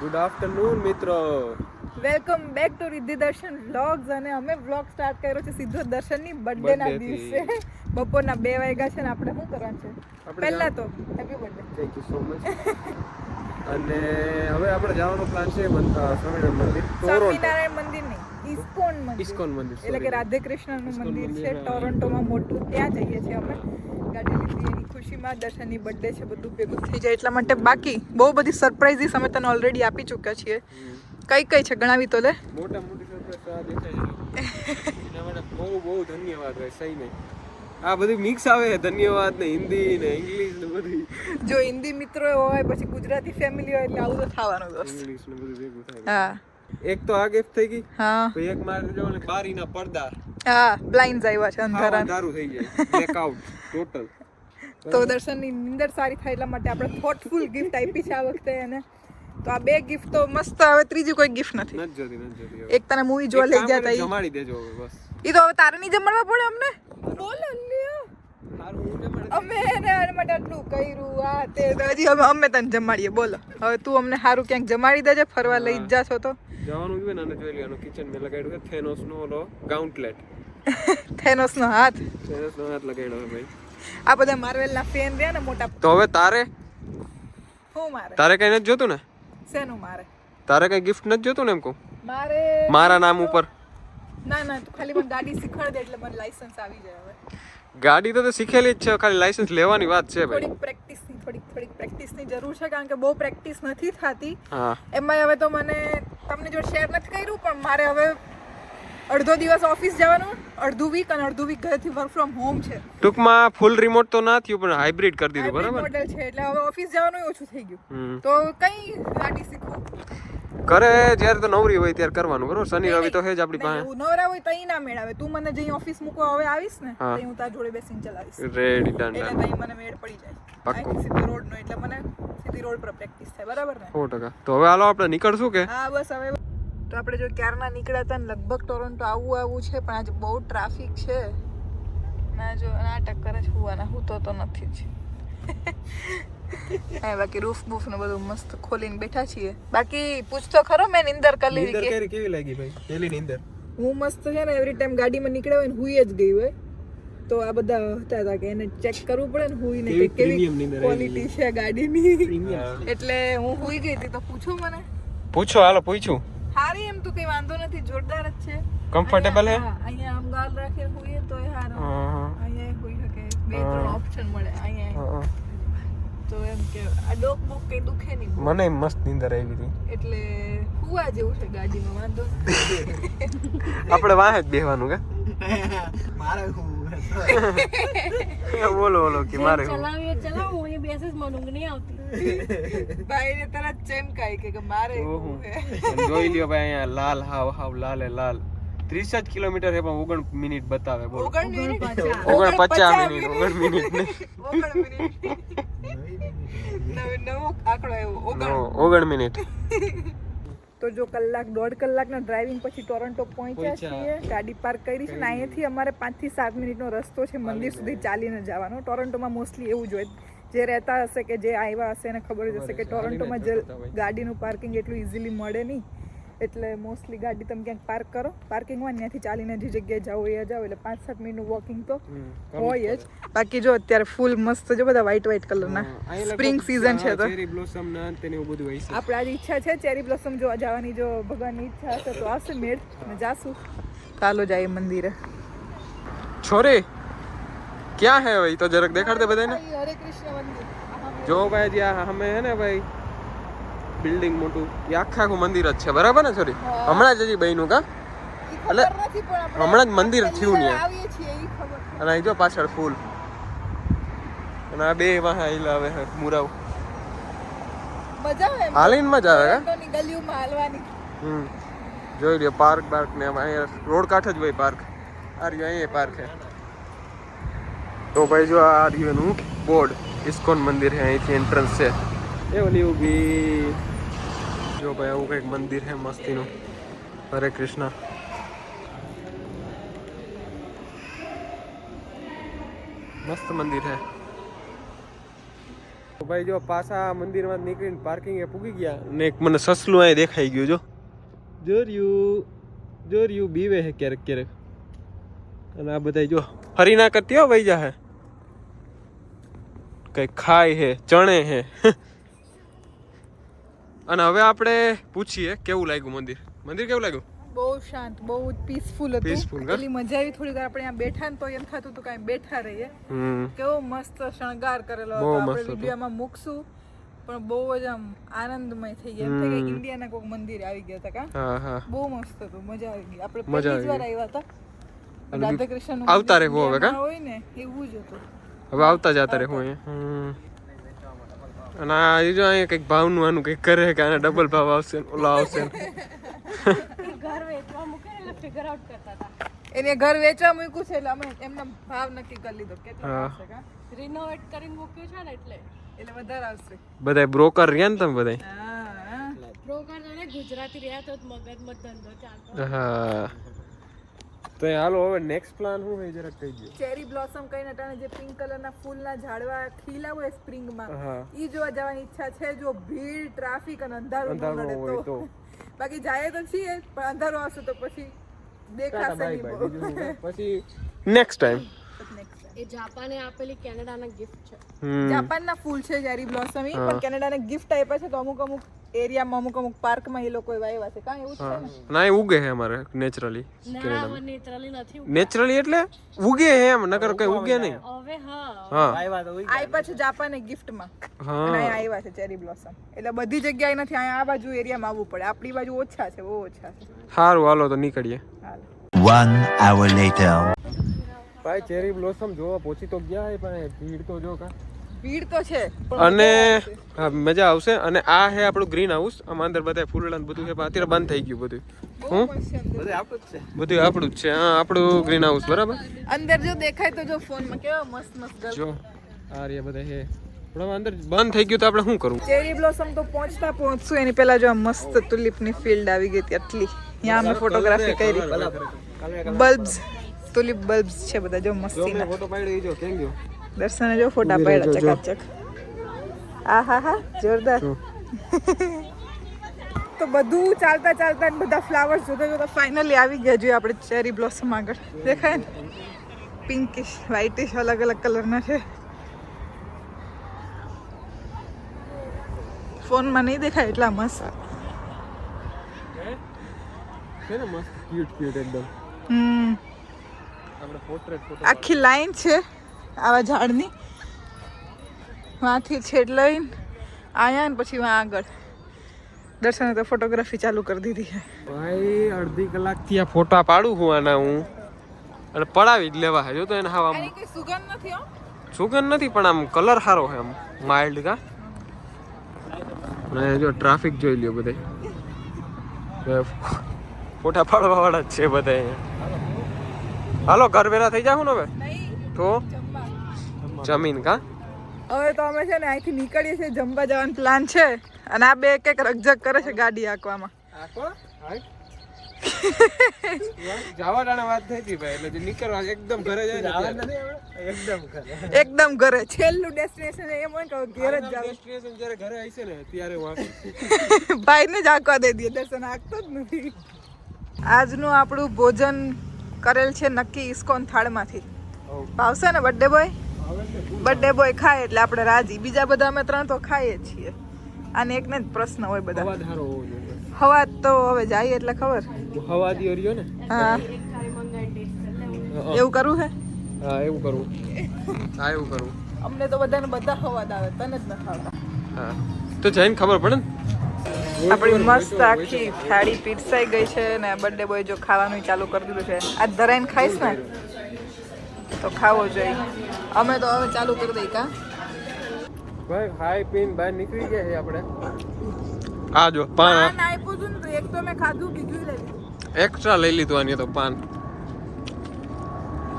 Good afternoon મિત્રો. Welcome back to Riddhi Darshan vlogs અને અમે વ્લોગ સ્ટાર્ટ કર્યો છે સીધો દર્શનની બર્થડે ના દિવસે. બપોરના બે વાગ્યા છે ને આપણે શું કરવાનું છે? પહેલા તો happy birthday thank you so much અને હવે આપણે જવાનો પ્લાન છે સ્વામિનારાયણ મંદિર. સ્વામિનારાયણ મંદિર નહીં. ઇસ્કોન મંદિર ઇસ્કોન મંદિર એટલે કે રાધે કૃષ્ણનું મંદિર છે ટોરન્ટોમાં મોટું. ત્યાં જઈએ છીએ અમે. ગાડી લીધી એની ખુશીમાં દર્શનની બર્થડે છે બધું ભેગું થઈ જાય એટલા માટે. બાકી બહુ બધી સરપ્રાઇઝીસ અમે તને ઓલરેડી આપી ચૂક્યા છીએ. કઈ કઈ છે ગણાવી તો લે. મોટા મોટી બહુ બહુ ધન્યવાદ હોય સહી નહીં. આ બધું મિક્સ આવે ધન્યવાદ ને હિન્દી ને ઇંગ્લિશ ને બધી. જો હિન્દી મિત્રો હોય પછી ગુજરાતી ફેમિલી હોય એટલે આવું તો થવાનું દોસ્ત ઇંગ્લિશ ને બધું ભેગું થાય. હા. એક તો આ ગિફ્ટ થઈ ગઈ હા. એક મારે જો બારીના પડદા હા બ્લાઇન્ડ આવ્યા છે અંધારા અંધારું થઈ જાય બ્લેક આઉટ ટોટલ તો દર્શનની નિંદર સારી થાય એટલા માટે આપણે થોટફુલ ગિફ્ટ આપી છે આ વખતે એને. તો આ બે ગિફ્ટ તો મસ્ત હવે ત્રીજી કોઈ ગિફ્ટ નથી. નથી જોતી નથી જોતી એક તને મૂવી જોવા લઈ જતા જમાડી દેજો હવે બસ. ઈ તો હવે તારે નહીં જમણવા પડે અમને? બોલ અમે એને આના માટે આટલું કર્યું આ તે હજી અમે અમે તને જમાડીએ બોલો. હવે તું અમને સારું ક્યાંક જમાડી દેજે ફરવા લઈ જ જાશો તો. જવાનું જોઈએ ને અને જોઈ લેવાનું કિચન મેં લગાડ્યું કે થેનોસ નો ઓલો ગાઉન્ટલેટ થેનોસ નો હાથ. થેનોસ નો હાથ લગાડ્યો ભાઈ. આ બધા માર્વેલ ના ફેન રહ્યા ને મોટા તો હવે તારે? હું મારે? તારે કઈ નથી જોતું ને? શેનું મારે? તારે કઈ ગિફ્ટ નથી જોતું ને એમ કહું? મારે મારા નામ ઉપર. ના ના તું ખાલી મને ગાડી શીખવાડ દે એટલે મને લાયસન્સ આવી જાય હવે. ગાડી તો તે શીખેલી જ છે ખાલી લાયસન્સ લેવાની વાત છે ભાઈ. થોડીક પ્રેક્ટિસની થોડીક થોડીક પ્રેક્ટિસની જરૂર છે કારણ કે બહુ પ્રેક્ટિસ નથી થતી. હા. એમાં હવે તો મને તમને જો શેર નથી કર્યું પણ મારે હવે અડધો દિવસ ઓફિસ જવાનું અડધું વીક અને અડધું વીક ઘરેથી વર્ક ફ્રોમ હોમ છે. ટૂંકમાં ફૂલ રિમોટ તો ના થયું પણ હાઇબ્રિડ કરી દીધું બરાબર? મોડેલ છે એટલે હવે ઓફિસ જવાનું ઓછું થઈ ગયું. તો કઈ ગાડી શીખવું? કરે જ્યારે તો નવરી હોય ત્યારે કરવાનું બરોબર? શનિ રવિ તો હે જ આપણી પાસે. નવરા હોય તઈ ના મેળાવે. તું મને જઈ ઓફિસ મૂકો હવે આવીશ ને. તઈ હું તાર જોડે બેસીને ચલાવીશ. રેડી ડન એટલે તઈ મને મેળ પડી જાય. પાક્કો. સીધી રોડ નો એટલે મને સીધી રોડ પર પ્રેક્ટિસ થાય બરાબર ને? 100% તો હવે હાલો આપણે નીકળશું કે? હા બસ હવે. તો આપણે જો ક્યારના નીકળ્યા હતા ને લગભગ ટોરોન્ટો આવું આવું છે પણ આજે બહુ ટ્રાફિક છે. ના જો નાટક કરે છે હોવાના. હું તો તો નથી જ. હા બાકી રૂફ બૂફ ને બધું મસ્ત ખોલીને બેઠા છીએ. બાકી પૂછતો ખરો મેં નિંદર કરી લીધી કે કેવી લાગી ભાઈ? પેલી નિંદર. હું મસ્ત છે ને એવરી ટાઈમ ગાડીમાં નીકળ્યા હોય ને હુઈ જ ગઈ હોય. તો આ બધા હતા હતા કે એને ચેક કરવું પડે ને હુઈ ને કેવી કે કેવી premium નીંદર આવી ક્વોલિટી છે ગાડીની. એટલે હું હુઈ ગઈ હતી તો પૂછો મને. પૂછો હાલો પૂછું. હારી એમ તો કઈ વાંધો નથી જોરદાર જ છે. કમ્ફર્ટેબલ હે? હા, અહીંયા આમ ગાલ રાખે હુઈએ તો એ હારો. હા, અહીંયા હુઈ શકે. બે ત્રણ ઓપ્શન મળે. અહીંયા હા. તો એમ કે આ ડોક બોક કઈ દુખે નહીં. મને મસ્ત નીંદર આવી હતી. એટલે હુવા જેવું છે ગાડીમાં વાંધો આપણે વાહે જ બેહવાનું કે? બોલો બોલો કે મારે હું. ચલાવીએ હું બેસે જ મને ઊંઘ નહીં આવતી. ભાઈને તરત ચેમકાય કે કે મારે જોઈ લ્યો ભાઈ અહીંયા લાલ હાવ હાવ લાલે લાલ. ત્રીસ જ કિલોમીટર છે પણ ઓગણ મિનિટ બતાવે બોલો. ઓગણ પચાસ. મિનિટ ઓગણ મિનિટ ઓગણ મિનિટ. નવો નવો આંકડો આવ્યો ઓગણ. નો, ઓગણ મિનિટ. તો જો કલાક દોઢ કલાકના ડ્રાઇવિંગ પછી ટોરન્ટો પહોંચ્યા પહોંચ્યા. છીએ. ગાડી પાર્ક કરી છે ને અહીંયાથી અમારે પાંચથી સાત મિનિટનો રસ્તો છે મંદિર સુધી ચાલીને જવાનો. ટોરન્ટોમાં મોસ્ટલી એવું જ હોય. જે રહેતા હશે કે જે આવ્યા હશે એને ખબર જ હશે કે ટોરન્ટોમાં જે ગાડીનું પાર્કિંગ એટલું ઇઝીલી મળે નહીં. એટલે મોસ્ટલી ગાડી તમે ક્યાંક પાર્ક કરો. પાર્કિંગ હોય ને ત્યાંથી ચાલીને જે જગ્યાએ જાઓ એ જાઓ. એટલે પાંચ સાત મિનિટનું વોકિંગ તો હોય જ. બાકી જો અત્યારે ફૂલ મસ્ત જો બધા વ્હાઈટ વ્હાઈટ કલરના સ્પ્રિંગ સીઝન છે તો. ચેરી બ્લોસમ ના તેને એવું બધું હોય છે. આપણે આજે ઈચ્છા છે ચેરી બ્લોસમ જોવા જવાની જો ભગવાનની ઈચ્છા હશે તો આવશે મેળ. અને જાશું. ચાલો જાય મંદિરે. છોરે ક્યાં હે ભાઈ? તો જરાક દેખાડ દે બધાને હરે કૃષ્ણ મંદિર. જો ભાઈ જ્યાં અમે હે ને ભાઈ બિલ્ડિંગ મોટું. એ આખા આખું મંદિર જ છે. બરાબર ને સોરી હમણાં જ હજી બન્યું કા? એટલે હમણાં જ મંદિર થયું ને. અને અહીં જો પાછળ ફૂલ. અને આ બે વાહ આવે હે મુરાવ. મજા આવે એમ. હાલીન મજા આવે કા? હમ. જોઈ લ્યો પાર્ક બાર્ક ને અહીંયા રોડ કાંઠે જ હોય પાર્ક. આ રહ્યો અહીંયા પાર્ક છે. તો ભાઈ જો આ રહ્યું એનું બોર્ડ ઇસ્કોન મંદિર છે અહીંથી એન્ટ્રન્સ છે. એ ઓલી ઊભી જો ભાઈ, આવું કંઈક મંદિર છે મસ્તીનું. હરે કૃષ્ણ. મસ્ત મંદિર છે. ભાઈ, જો પાછા મંદિરમાં નીકળીને પાર્કિંગ પૂગી ગયા. ને એક મને સસલું અહીં દેખાઈ ગયું, જો. જોર્યું જોર્યું, બીવે હે ક્યારેક ક્યારેક. અને આ બધા જો, હરીના કરતી હો ભાઈ જા હે કઈ ખાય હે ચણે હે અને હવે આપણે પૂછીએ કેવું લાગ્યું મંદિર? મંદિર કેવું લાગ્યું? બહુ શાંત બહુ પીસફુલ હતું. પીસફુલ એટલી મજા આવી થોડી વાર આપણે અહીંયા બેઠા ને તો એમ થતું હતું કાંઈ બેઠા રહીએ. કેવો મસ્ત શણગાર કરેલો હતો. આપણે વિડીયોમાં મૂકશું પણ બહુ જ આમ આનંદમય થઈ ગયા એમ થાય કે ઇન્ડિયાના કોઈક મંદિર આવી ગયા હતા કા? બહુ મસ્ત હતું. મજા આવી ગઈ. આપણે પહેલી જ વાર આવી આવ્યા હતા. રાધાકૃષ્ણ આવતા રહેવું હવે કા? હોય ને એવું જ હતું. હવે આવતા જતા રહેવું અહીંયા. અને આ જો અહીંયા કંઈક ભાવનું આનું કંઈક કરે કે આને ડબલ ભાવ આવશે ને ઓલા આવશે ને. ઘર વેચવા મૂકે ને એટલે ફિગર આઉટ કરતા હતા. એને ઘર વેચવા મૂક્યું છે એટલે અમે એમને ભાવ નક્કી કરી લીધો કેટલા હા. આવશે રિનોવેટ કરીને મૂક્યું છે ને એટલે. એટલે વધારે આવશે બધાય બ્રોકર રહ્યા ને તમે બધાય? હા હા. બ્રોકર ગુજરાતી રહ્યા તો મગજમાં ધંધો ચાલતો. હા. તો હાલો હવે નેક્સ્ટ પ્લાન શું છે જરાક કહી દો ચેરી બ્લોસમ કઈ નટાણે જે પિંક કલરના ફૂલના ઝાડવા ખીલા હોય સ્પ્રિંગમાં માં ઈ જોવા જવાની ઈચ્છા છે જો ભીડ ટ્રાફિક અને અંધારું અંધારું હોય તો. બાકી જાય તો છીએ પણ અંધારું આવશે તો પછી દેખાશે નહીં? પછી નેક્સ્ટ ટાઈમ એ જાપાને આપેલી કેનેડાના ગિફ્ટ છે. જાપાનના ફૂલ છે ચેરી બ્લોસમ ઈ પણ કેનેડાને ગિફ્ટ આપ્યા છે તો અમુક અમુક એરિયામાં અમુક અમુક પાર્કમાં એ લોકો વાવ્યા છે. કાં એવું છે ના? એ ઉગે છે અમારે નેચરલી નેચરલી નથી નેચરલી એટલે ઉગે છે એમ નકર કઈ ઉગે નહીં. હવે હા હા. આપ્યા છે જાપાને ગિફ્ટમાં. હા. આવ્યા છે ચેરી બ્લોસમ. એટલે બધી જગ્યાએ નથી અહીંયા આ બાજુ એરિયામાં આવવું પડે. આપણી બાજુ ઓછા છે બહુ ઓછા છે. સારું હાલો તો નીકળીએ. વન આવર લેટર ભાઈ ચેરી બ્લોસમ જોવા પહોંચી તો ગયા પણ ભીડ તો જો કા. ભીડ તો છે અને મજા આવશે. હા અને આ છે આપણું ગ્રીન હાઉસ આમાં અંદર બધા ફૂલડા બધું છે અત્યારે બંધ થઈ ગયું બધું. છે બધું આપણું જ છે. હા આપણું ગ્રીન હાઉસ બરાબર? અંદર જો દેખાય તો જો ફોનમાં કેવા મસ્ત મસ્ત જો આ રહ્યા બધા છે પણ અંદર બંધ થઈ ગયું તો આપણે શું કરવું? ચેરી બ્લોસમ તો પહોંચતા પહોંચશું. એની પહેલા જો આ મસ્ત તુલિપની ફિલ્ડ આવી ગઈ હતી આટલી. ત્યાં અમે ફોટોગ્રાફી કરી. બલ્બ્સ તુલિપ બલ્બ્સ છે બધા જો મસ્ત ફોટો પાડ્યો જો કેમ ગયો? દર્શને જો ફોટા પડ્યા ચકાચક. આ હા હા જોરદાર. તો બધું ચાલતા ચાલતા બધા ફ્લાવર્સ જોતા જોતા ફાઇનલી આવી ગયા. જોઈએ આપણે ચેરી બ્લોસમ આગળ. દેખાય ને? પિંકિશ વ્હાઇટિશ અલગ અલગ કલરના છે. ફોનમાં નહીં દેખાય એટલા મસ્ત. છે ને મસ્ત? ક્યુટ ક્યુટ એકદમ. હમ. આપણે પોર્ટ્રેટ આખી લાઈન છે. આવા ઝાડની. વાંથી છેડ લઈને આયા ને પછી વાં આગળ. દર્શને તો ફોટોગ્રાફી ચાલુ કરી દીધી છે. ભાઈ અડધી કલાકથી આ ફોટા પાડું હું આના હું. અને પડાવી જ લેવા છે. જો તો એને હા આમ સુગંધ નથી હો. સુગંધ નથી પણ આમ કલર સારો છે આમ માઇલ્ડ કા. અને જો ટ્રાફિક જોઈ લ્યો બધે ફોટા પાડવા વાળા જ છે બધા હાલો ઘર વેરા થઈ જાવ ને હવે? તો? જમીન કા? હવે તો અમે છે ને અહીંથી નીકળીએ છીએ જમવા જવાનો પ્લાન છે. અને આ બે એક રકઝક કરે છે ગાડી ભાઈ નીકળવા એકદમ ઘરે જાય ને એકદમ ઘરે. એકદમ ઘરે. છેલ્લું ડેસ્ટિનેશન એમ હોય કે ઘેર જ ડેસ્ટિનેશન જ્યારે ઘરે આવશે ને ત્યારે ભાઈને જ આંકવા દે દઈએ દર્શન હાંકતો જ નથી. આજનું આપણું ભોજન કરેલ છે નક્કી ઇસ્કોન થાળમાંથી. ભાવશે ને બર્થડે બોય બર્થડે બોય ખાય એટલે આપણે રાજી. બીજા બધા અમે ત્રણ તો ખાઈએ છીએ. આને એકને જ પ્રશ્ન હોય બધા. હોવો તો હવે જાય એટલે ખબર. હવા દી હરિયો ને? હા. એવું કરવું હે? હા એવું કરવું હા એવું કરવું અમને તો બધાને બધા હવાદ આવે તને જ ન આવતા હા. તો જઈને ખબર પડે ને? આપણી મસ્ત આખી થાળી પીરસાઈ ગઈ છે ને બર્થડે બોય જો ખાવાનું ચાલુ કરી દીધું છે. આજ ધરાઈને ખાઈશ ને? તો ખાવો જોઈએ. અમે તો હવે ચાલુ કરી દઈ કા? ભાઈ ખાઈ પીને બહાર નીકળી ગયા છે આપણે. આ જો પાન પાન આપ્યું હતું ને તો એક તો મેં ખાધું બીજું લઈ લીધું એક્સ્ટ્રા લઈ લીધું આની તો પાન.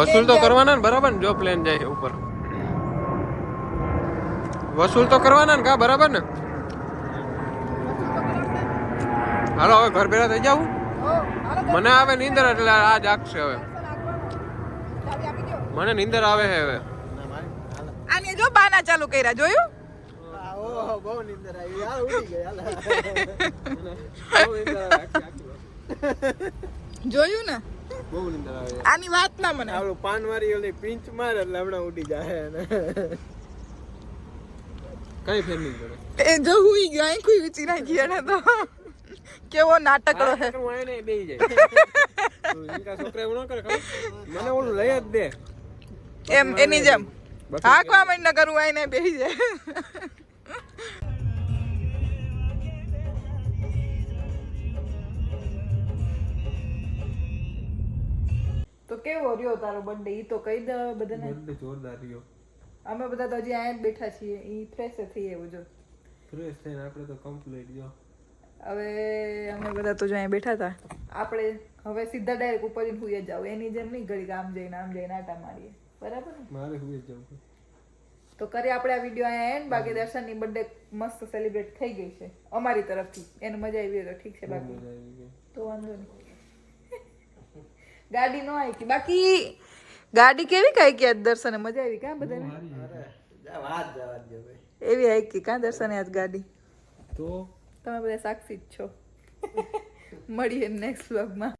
વસૂલ તો કરવાના ને બરાબર ને? જો પ્લેન જાય ઉપર. વસૂલ તો કરવાના ને કા બરાબર ને? હાલો હવે ઘર ભેરા થઈ જાવ મને આવે નીંદર એટલે આ જાગશે હવે. મને નીંદર આવે છે હવે. આને જો બાના ચાલુ કર્યા જોયું? બહુ નીંદર આવી. યાર ઉડી. જોયું ને? બહુ નીંદર આવે. આની વાત ના મને. પાન મારી ઓલી પિંચ માર એટલે હમણાં ઉડી જાય કઈ ફેર નહીં પડે? એ જો હુઈ ગયો આંખું વીચી નાખી એને તો. કેવો નાટકડો હે. હું આઈને બેહી જાય. છોકરા એવું ન કરે મને ઓલું લઈ જ દે. એમ એની જેમ. હા હાકવા માંડ ન કરું આઈને બેસી જાય. તો કેવો રહ્યો તારો બર્થડે ઈ તો કહી દે બધાને. બર્થડે જોરદાર રહ્યો. અમે બધા તો હજી અહીંયા જ બેઠા છીએ. ઈ ફ્રેશ થઈ એવું જો. ફ્રેશ થઈને આપણે તો કમ્પ્લીટ જો. હવે અમે બધા તો જો અહીંયા બેઠા હતા. આપણે હવે સીધા ડાયરેક્ટ ઉપર જઈને હુઈ જાવ એની જેમ નહીં ઘડી આમ જઈને આમ જઈને આટા મારીએ. બરાબર મારે હુઈ જવું છે. તો કરીએ આપણે આ વીડિયો અહીંયા એન્ડ બાકી દર્શનની બર્થડે મસ્ત સેલિબ્રેટ થઈ ગઈ છે. અમારી તરફથી. એને મજા આવી તો ઠીક છે બાકી. તો વાંધો નહીં. ગાડી નો આવી બાકી ગાડી કેવી કઈ કે આજ દર્શને? મજા આવી કા બધાને? વાત જવા એવી આવી કે કા દર્શને આજ ગાડી? તો? તમે બધા સાક્ષી જ છો. મળીએ નેક્સ્ટ વ્લોગમાં